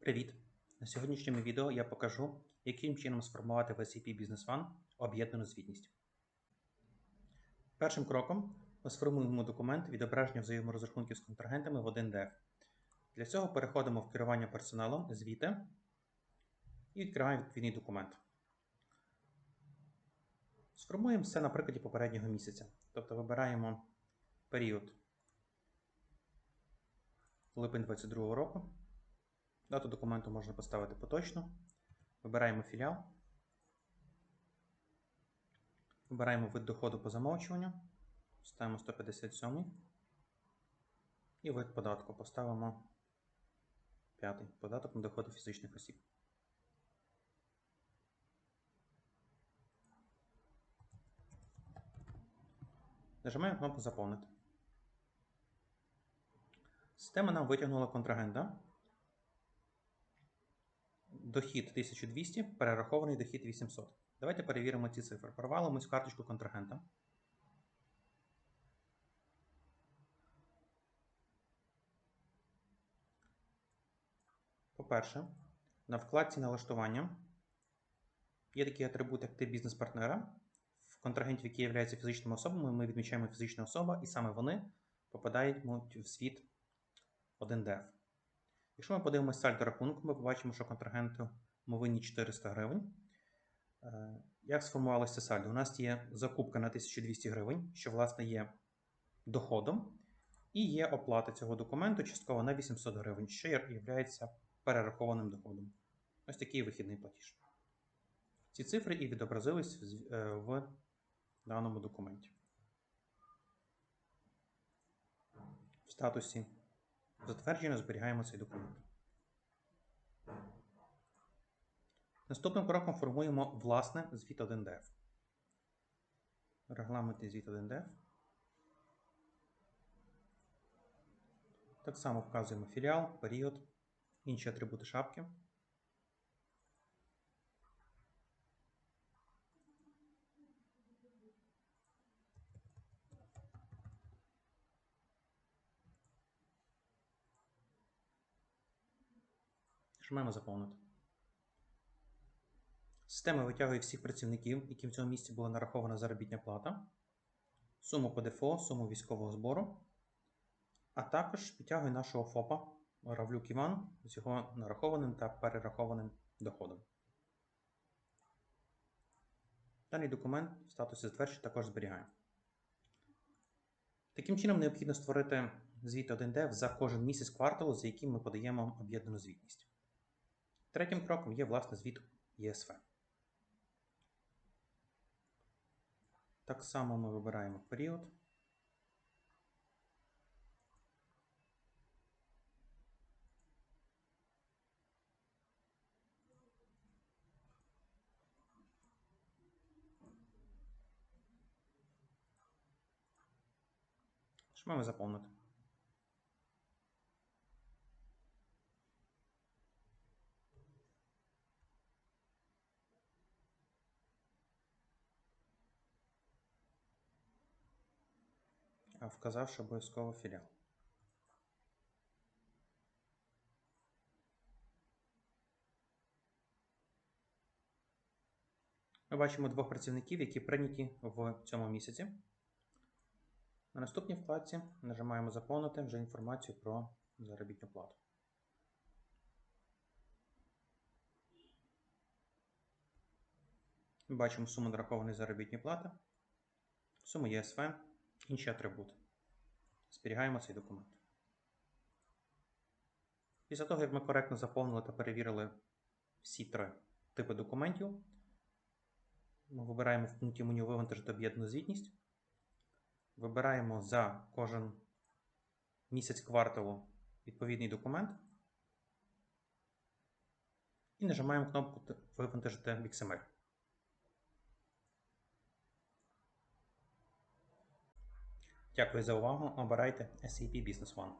Привіт! На сьогоднішньому відео я покажу, яким чином сформувати в SAP Business One об'єднану звітність. Першим кроком ми сформуємо документ відображення взаєморозрахунків з контрагентами в 1DF. Для цього переходимо в керування персоналом, звіти і відкриваємо відповідний документ. Сформуємо все на прикладі попереднього місяця. Тобто вибираємо період липень 2022 року. Дату документу можна поставити поточно. Вибираємо філіал. Вибираємо вид доходу по замовчуванню. Ставимо 157. І вид податку поставимо 5. Податок на доходи фізичних осіб. Нажимаємо кнопку Заповнити. Система нам витягнула контрагента. Дохід 1200, перерахований дохід 800. Давайте перевіримо ці цифри. Провалимось в карточку контрагента. По-перше, на вкладці налаштування є такий атрибут, як тип бізнес-партнера. В контрагентів, які являються фізичними особами, ми відмічаємо фізична особа, і саме вони попадають в світ 1DF. Якщо ми подивимося сальдо рахунку, ми побачимо, що контрагенту ми винні 400 гривень. Е, Як сформувалося сальдо? У нас є закупка на 1200 гривень, що, власне, є доходом, і є оплата цього документу частково на 800 гривень, що є перерахованим доходом. Ось такий вихідний платіж. Ці цифри і відобразились в е, в даному документі. В статусі Затверджено зберігаємо цей документ. Наступним кроком формуємо власне звіт 1DF. Регламентний звіт 1DF. Так само вказуємо філіал, період, інші атрибути шапки. Нажимаємо заповнити. Система витягує всіх працівників, яким в цьому місці була нарахована заробітня плата, суму ПДФО, суму військового збору, а також підтягує нашого ФОПа Равлюк Іван з його нарахованим та перерахованим доходом. Даний документ в статусі затвердження також зберігаємо. Таким чином, необхідно створити звіт 1D за кожен місяць кварталу, за яким ми подаємо об'єднану звітність. Третім кроком є власне звіт ЄСФ. Так само ми вибираємо період. Нажимаємо заповнити. Вказавши обов'язково філіал. Ми бачимо двох працівників, які прийняті в цьому місяці. На наступній вкладці нажимаємо Заповнити вже інформацію про заробітну плату. Бачимо суму нарахованої заробітної плати, суму ЄСВ, інші атрибути. Зберігаємо цей документ. Після того, як ми коректно заповнили та перевірили всі три типи документів, ми вибираємо в пункті меню Вивантажити об'єднану звітність. Вибираємо за кожен місяць кварталу відповідний документ і нажимаємо кнопку «Т- Вивантажити XML. Дякую за увагу. Обирайте SAP Business One.